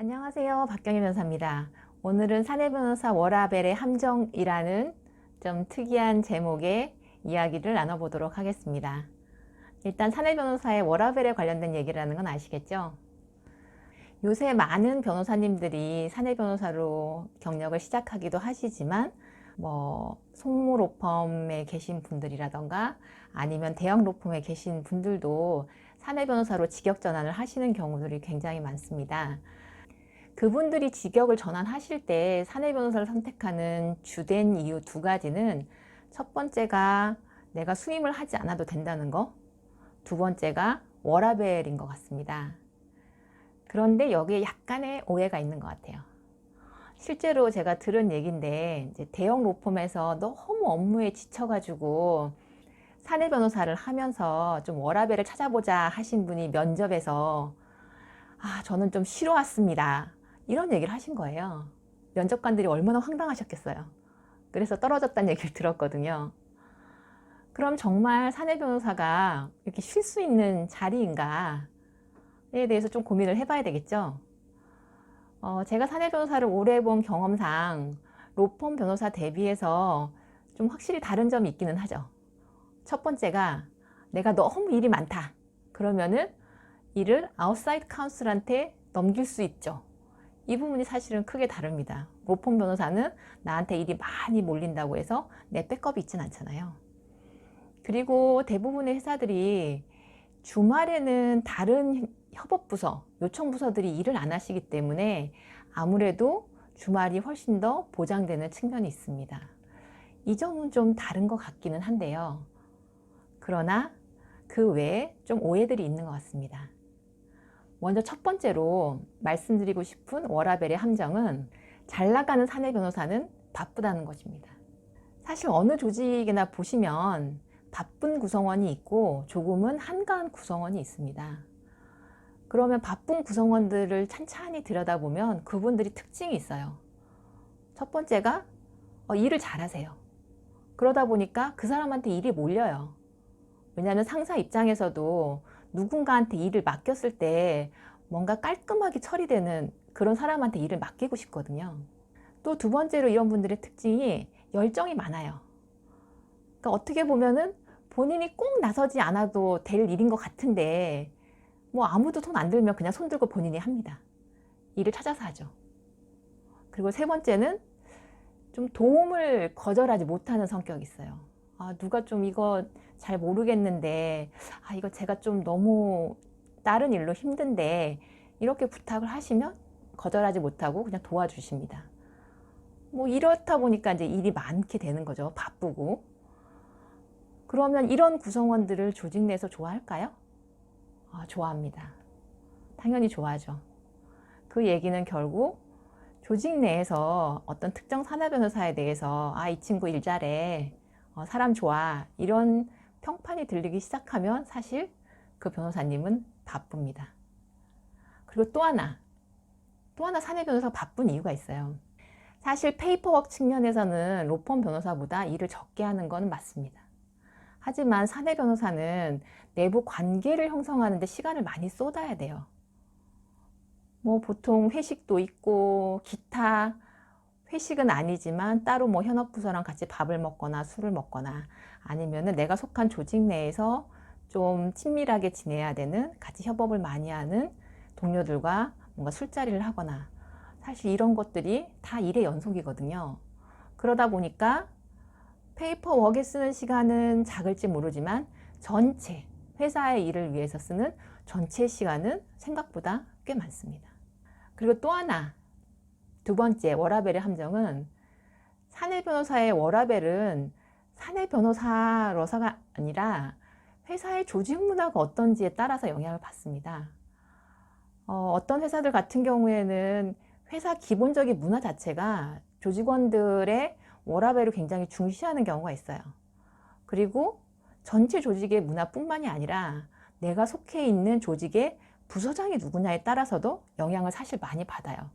안녕하세요. 박경희 변호사입니다. 오늘은 사내 변호사 워라벨의 함정이라는 좀 특이한 제목의 이야기를 나눠보도록 하겠습니다. 일단 사내 변호사의 워라벨에 관련된 얘기라는 건 아시겠죠? 요새 많은 변호사님들이 사내 변호사로 경력을 시작하기도 하시지만 뭐 송무 로펌에 계신 분들이라던가 아니면 대형 로펌에 계신 분들도 사내 변호사로 직역 전환을 하시는 경우들이 굉장히 많습니다. 그분들이 직역을 전환하실 때 사내 변호사를 선택하는 주된 이유 두 가지는 첫 번째가 내가 수임을 하지 않아도 된다는 거, 두 번째가 워라벨인 것 같습니다. 그런데 여기에 약간의 오해가 있는 것 같아요. 실제로 제가 들은 얘기인데 대형 로펌에서 너무 업무에 지쳐가지고 사내 변호사를 하면서 좀 워라벨을 찾아보자 하신 분이 면접에서 아 저는 좀 쉬러 왔습니다 이런 얘기를 하신 거예요. 면접관들이 얼마나 황당하셨겠어요. 그래서 떨어졌다는 얘기를 들었거든요. 그럼 정말 사내 변호사가 이렇게 쉴 수 있는 자리인가에 대해서 좀 고민을 해봐야 되겠죠. 어, 제가 사내 변호사를 오래 본 경험상 로펌 변호사 대비해서 좀 확실히 다른 점이 있기는 하죠. 첫 번째가 내가 너무 일이 많다. 그러면은 일을 아웃사이드 카운슬한테 넘길 수 있죠. 이 부분이 사실은 크게 다릅니다. 로펌 변호사는 나한테 일이 많이 몰린다고 해서 내 백업이 있진 않잖아요. 그리고 대부분의 회사들이 주말에는 다른 협업부서, 요청부서들이 일을 안 하시기 때문에 아무래도 주말이 훨씬 더 보장되는 측면이 있습니다. 이 점은 좀 다른 것 같기는 한데요. 그러나 그 외에 좀 오해들이 있는 것 같습니다. 먼저 첫 번째로 말씀드리고 싶은 워라벨의 함정은 잘 나가는 사내 변호사는 바쁘다는 것입니다. 사실 어느 조직이나 보시면 바쁜 구성원이 있고 조금은 한가한 구성원이 있습니다. 그러면 바쁜 구성원들을 찬찬히 들여다보면 그분들이 특징이 있어요. 첫 번째가 어, 일을 잘하세요. 그러다 보니까 그 사람한테 일이 몰려요. 왜냐하면 상사 입장에서도 누군가한테 일을 맡겼을 때 뭔가 깔끔하게 처리되는 그런 사람한테 일을 맡기고 싶거든요. 또 두 번째로 이런 분들의 특징이 열정이 많아요. 그러니까 어떻게 보면은 본인이 꼭 나서지 않아도 될 일인 것 같은데 뭐 아무도 손 안 들면 그냥 손 들고 본인이 합니다. 일을 찾아서 하죠. 그리고 세 번째는 좀 도움을 거절하지 못하는 성격이 있어요. 아, 누가 좀 이거 잘 모르겠는데, 아, 이거 제가 좀 너무 다른 일로 힘든데, 이렇게 부탁을 하시면 거절하지 못하고 그냥 도와주십니다. 뭐 이렇다 보니까 이제 일이 많게 되는 거죠. 바쁘고. 그러면 이런 구성원들을 조직 내에서 좋아할까요? 아, 좋아합니다. 당연히 좋아하죠. 그 얘기는 결국 조직 내에서 어떤 특정 산하 변호사에 대해서 아, 이 친구 일 잘해. 어, 사람 좋아. 이런 평판이 들리기 시작하면 사실 그 변호사님은 바쁩니다. 그리고 또 하나, 또 하나 사내 변호사가 바쁜 이유가 있어요. 사실 페이퍼워크 측면에서는 로펌 변호사보다 일을 적게 하는 건 맞습니다. 하지만 사내 변호사는 내부 관계를 형성하는데 시간을 많이 쏟아야 돼요. 뭐 보통 회식도 있고 기타 회식은 아니지만 따로 뭐 현업부서랑 같이 밥을 먹거나 술을 먹거나 아니면은 내가 속한 조직 내에서 좀 친밀하게 지내야 되는 같이 협업을 많이 하는 동료들과 뭔가 술자리를 하거나 사실 이런 것들이 다 일의 연속이거든요. 그러다 보니까 페이퍼워크에 쓰는 시간은 작을지 모르지만 전체 회사의 일을 위해서 쓰는 전체 시간은 생각보다 꽤 많습니다. 그리고 또 하나 두 번째 워라벨의 함정은 사내 변호사의 워라벨은 사내 변호사로서가 아니라 회사의 조직 문화가 어떤지에 따라서 영향을 받습니다. 어, 어떤 회사들 같은 경우에는 회사 기본적인 문화 자체가 조직원들의 워라벨을 굉장히 중시하는 경우가 있어요. 그리고 전체 조직의 문화뿐만이 아니라 내가 속해 있는 조직의 부서장이 누구냐에 따라서도 영향을 사실 많이 받아요.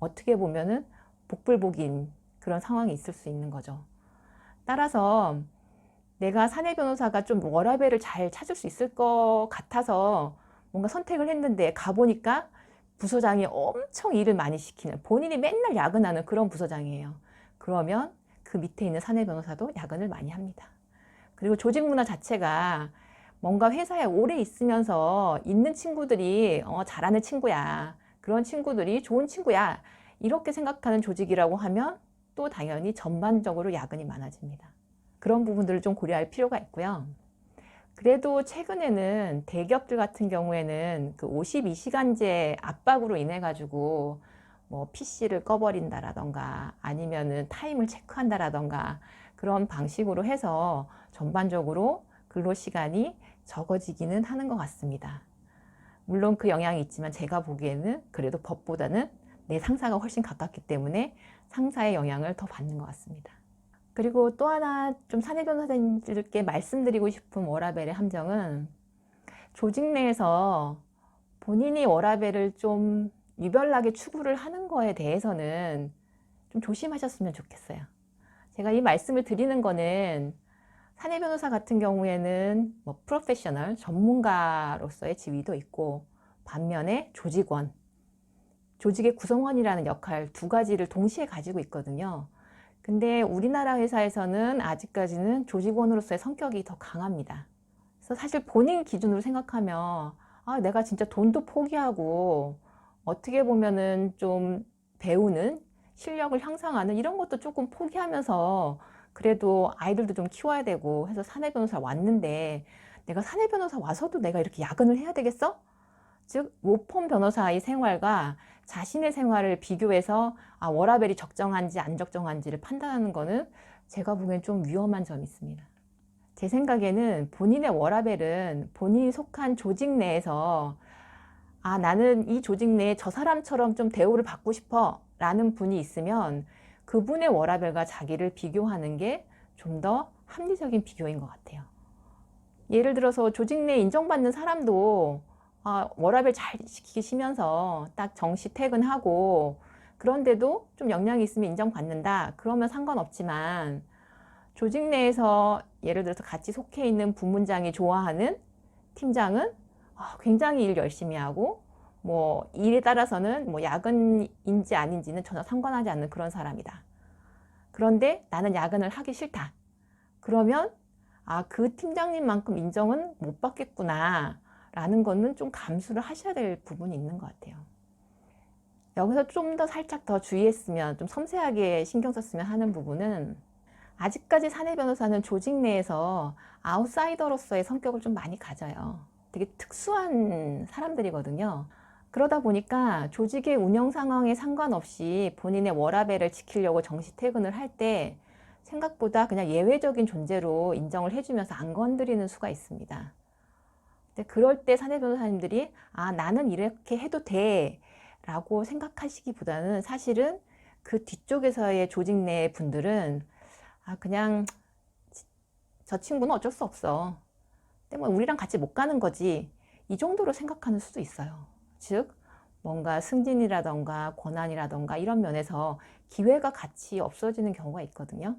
어떻게 보면은 복불복인 그런 상황이 있을 수 있는 거죠. 따라서 내가 사내 변호사가 좀 워라벨을 잘 찾을 수 있을 것 같아서 뭔가 선택을 했는데 가보니까 부서장이 엄청 일을 많이 시키는 본인이 맨날 야근하는 그런 부서장이에요. 그러면 그 밑에 있는 사내 변호사도 야근을 많이 합니다. 그리고 조직 문화 자체가 뭔가 회사에 오래 있으면서 있는 친구들이 어, 잘하는 친구야. 그런 친구들이 좋은 친구야. 이렇게 생각하는 조직이라고 하면 또 당연히 전반적으로 야근이 많아집니다. 그런 부분들을 좀 고려할 필요가 있고요. 그래도 최근에는 대기업들 같은 경우에는 그 52시간제 압박으로 인해 가지고 뭐 PC를 꺼버린다라던가 아니면은 타임을 체크한다라던가 그런 방식으로 해서 전반적으로 근로 시간이 적어지기는 하는 것 같습니다. 물론 그 영향이 있지만 제가 보기에는 그래도 법보다는 내 상사가 훨씬 가깝기 때문에 상사의 영향을 더 받는 것 같습니다. 그리고 또 하나 좀 사내 변호사님들께 말씀드리고 싶은 워라벨의 함정은 조직 내에서 본인이 워라벨을 좀 유별나게 추구를 하는 거에 대해서는 좀 조심하셨으면 좋겠어요. 제가 이 말씀을 드리는 거는 사내 변호사 같은 경우에는 뭐 프로페셔널 전문가로서의 지위도 있고 반면에 조직원 조직의 구성원이라는 역할 두 가지를 동시에 가지고 있거든요. 근데 우리나라 회사에서는 아직까지는 조직원으로서의 성격이 더 강합니다. 그래서 사실 본인 기준으로 생각하면 아, 내가 진짜 돈도 포기하고 어떻게 보면은 좀 배우는 실력을 향상하는 이런 것도 조금 포기하면서 그래도 아이들도 좀 키워야 되고 해서 사내 변호사 왔는데 내가 사내 변호사 와서도 내가 이렇게 야근을 해야 되겠어? 즉 로펌 변호사의 생활과 자신의 생활을 비교해서 아, 워라벨이 적정한지 안 적정한지를 판단하는 거는 제가 보기엔 좀 위험한 점이 있습니다. 제 생각에는 본인의 워라벨은 본인이 속한 조직 내에서 아, 나는 이 조직 내에 저 사람처럼 좀 대우를 받고 싶어 라는 분이 있으면 그분의 워라벨과 자기를 비교하는 게 좀 더 합리적인 비교인 것 같아요. 예를 들어서 조직 내에 인정받는 사람도 아, 워라벨 잘 지키시면서 딱 정시 퇴근하고 그런데도 좀 역량이 있으면 인정받는다. 그러면 상관없지만 조직 내에서 예를 들어서 같이 속해 있는 부문장이 좋아하는 팀장은 아, 굉장히 일 열심히 하고 뭐 일에 따라서는 뭐 야근인지 아닌지는 전혀 상관하지 않는 그런 사람이다. 그런데 나는 야근을 하기 싫다. 그러면 아, 그 팀장님만큼 인정은 못 받겠구나. 라는 거는 좀 감수를 하셔야 될 부분이 있는 것 같아요. 여기서 좀 더 살짝 더 주의했으면, 좀 섬세하게 신경 썼으면 하는 부분은 아직까지 사내 변호사는 조직 내에서 아웃사이더로서의 성격을 좀 많이 가져요. 되게 특수한 사람들이거든요. 그러다 보니까 조직의 운영 상황에 상관없이 본인의 워라벨을 지키려고 정시 퇴근을 할 때 생각보다 그냥 예외적인 존재로 인정을 해주면서 안 건드리는 수가 있습니다. 그럴 때 사내 변호사님들이 아 나는 이렇게 해도 돼 라고 생각하시기보다는 사실은 그 뒤쪽에서의 조직 내 분들은 아 그냥 저 친구는 어쩔 수 없어. 때문에 우리랑 같이 못 가는 거지. 이 정도로 생각하는 수도 있어요 즉 뭔가 승진이라던가 권한이라던가 이런 면에서 기회가 같이 없어지는 경우가 있거든요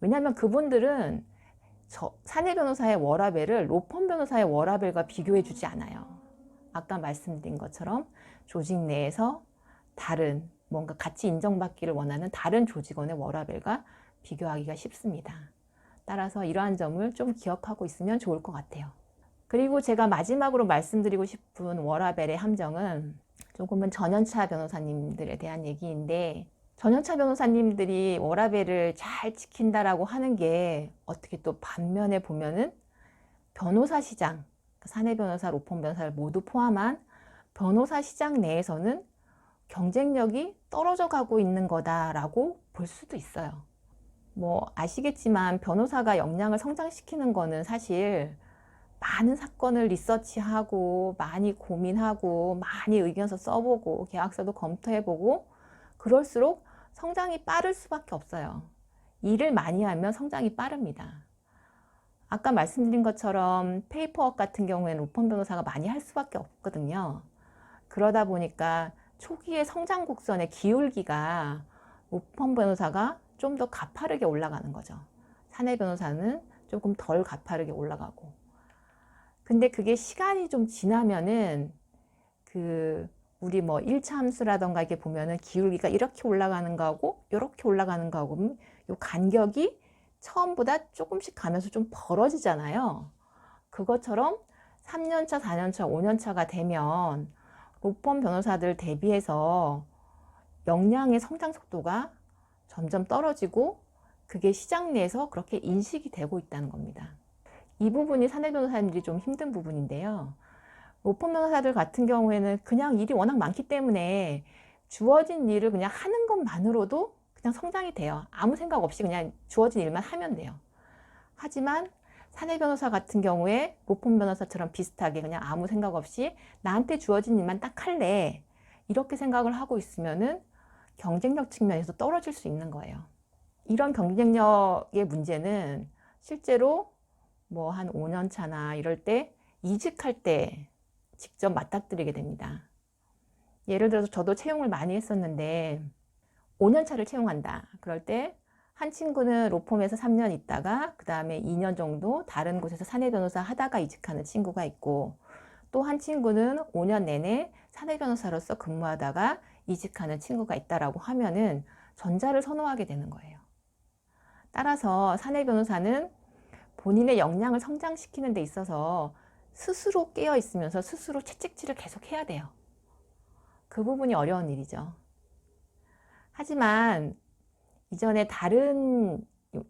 왜냐하면 그분들은 저 사내 변호사의 워라벨을 로펌 변호사의 워라벨과 비교해 주지 않아요. 아까 말씀드린 것처럼 조직 내에서 다른 뭔가 같이 인정받기를 원하는 다른 조직원의 워라벨과 비교하기가 쉽습니다. 따라서 이러한 점을 좀 기억하고 있으면 좋을 것 같아요. 그리고 제가 마지막으로 말씀드리고 싶은 워라벨의 함정은 조금은 전연차 변호사님들에 대한 얘기인데 전연차 변호사님들이 워라벨을 잘 지킨다라고 하는 게 어떻게 또 반면에 보면은 변호사 시장, 그 사내 변호사, 로펌 변호사를 모두 포함한 변호사 시장 내에서는 경쟁력이 떨어져 가고 있는 거다라고 볼 수도 있어요. 뭐 아시겠지만 변호사가 역량을 성장시키는 거는 사실 많은 사건을 리서치하고 많이 고민하고 많이 의견서 써보고 계약서도 검토해보고 그럴수록 성장이 빠를 수밖에 없어요. 일을 많이 하면 성장이 빠릅니다. 아까 말씀드린 것처럼 페이퍼워크 같은 경우에는 로펌 변호사가 많이 할 수밖에 없거든요. 그러다 보니까 초기의 성장 곡선의 기울기가 로펌 변호사가 좀 더 가파르게 올라가는 거죠. 사내 변호사는 조금 덜 가파르게 올라가고. 근데 그게 시간이 좀 지나면은 그 우리 뭐 1차 함수라던가 이렇게 보면은 기울기가 이렇게 올라가는 거하고 이렇게 올라가는 거하고 요 간격이 처음보다 조금씩 가면서 좀 벌어지잖아요. 그것처럼 3년차, 4년차, 5년차가 되면 로펌 변호사들 대비해서 역량의 성장 속도가 점점 떨어지고 그게 시장 내에서 그렇게 인식이 되고 있다는 겁니다. 이 부분이 사내 변호사님들이 좀 힘든 부분인데요. 로펌 변호사들 같은 경우에는 그냥 일이 워낙 많기 때문에 주어진 일을 그냥 하는 것만으로도 그냥 성장이 돼요. 아무 생각 없이 그냥 주어진 일만 하면 돼요. 하지만 사내 변호사 같은 경우에 로펌 변호사처럼 비슷하게 그냥 아무 생각 없이 나한테 주어진 일만 딱 할래. 이렇게 생각을 하고 있으면은 경쟁력 측면에서 떨어질 수 있는 거예요. 이런 경쟁력의 문제는 실제로 뭐 한 5년 차나 이럴 때 이직할 때 직접 맞닥뜨리게 됩니다. 예를 들어서 저도 채용을 많이 했었는데 5년 차를 채용한다. 그럴 때 한 친구는 로펌에서 3년 있다가 그 다음에 2년 정도 다른 곳에서 사내 변호사 하다가 이직하는 친구가 있고 또 한 친구는 5년 내내 사내 변호사로서 근무하다가 이직하는 친구가 있다라고 하면은 전자를 선호하게 되는 거예요. 따라서 사내 변호사는 본인의 역량을 성장시키는 데 있어서 스스로 깨어 있으면서 스스로 채찍질을 계속 해야 돼요. 그 부분이 어려운 일이죠. 하지만 이전에 다른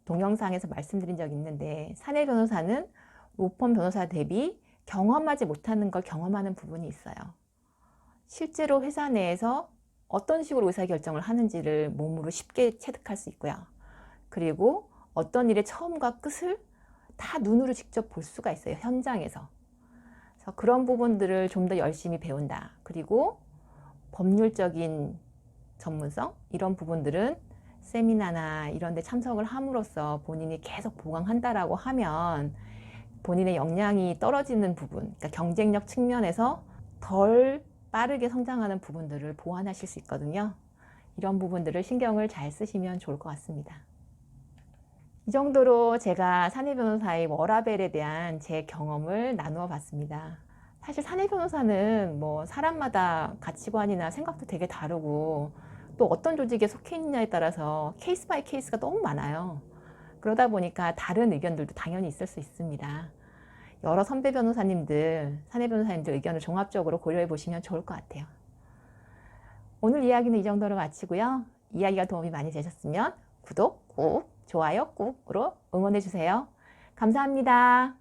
동영상에서 말씀드린 적이 있는데 사내 변호사는 로펌 변호사 대비 경험하지 못하는 걸 경험하는 부분이 있어요. 실제로 회사 내에서 어떤 식으로 의사결정을 하는지를 몸으로 쉽게 체득할 수 있고요. 그리고 어떤 일의 처음과 끝을 다 눈으로 직접 볼 수가 있어요. 현장에서. 그래서 그런 부분들을 좀 더 열심히 배운다. 그리고 법률적인 전문성 이런 부분들은 세미나나 이런 데 참석을 함으로써 본인이 계속 보강한다라고 하면 본인의 역량이 떨어지는 부분, 그러니까 경쟁력 측면에서 덜 빠르게 성장하는 부분들을 보완하실 수 있거든요. 이런 부분들을 신경을 잘 쓰시면 좋을 것 같습니다. 이 정도로 제가 사내 변호사의 워라벨에 대한 제 경험을 나누어 봤습니다. 사실 사내 변호사는 뭐 사람마다 가치관이나 생각도 되게 다르고 또 어떤 조직에 속해 있느냐에 따라서 케이스 바이 케이스가 너무 많아요. 그러다 보니까 다른 의견들도 당연히 있을 수 있습니다. 여러 선배 변호사님들, 사내 변호사님들 의견을 종합적으로 고려해 보시면 좋을 것 같아요. 오늘 이야기는 이 정도로 마치고요. 이야기가 도움이 많이 되셨으면 구독 꾹, 좋아요 꾹으로 응원해 주세요. 감사합니다.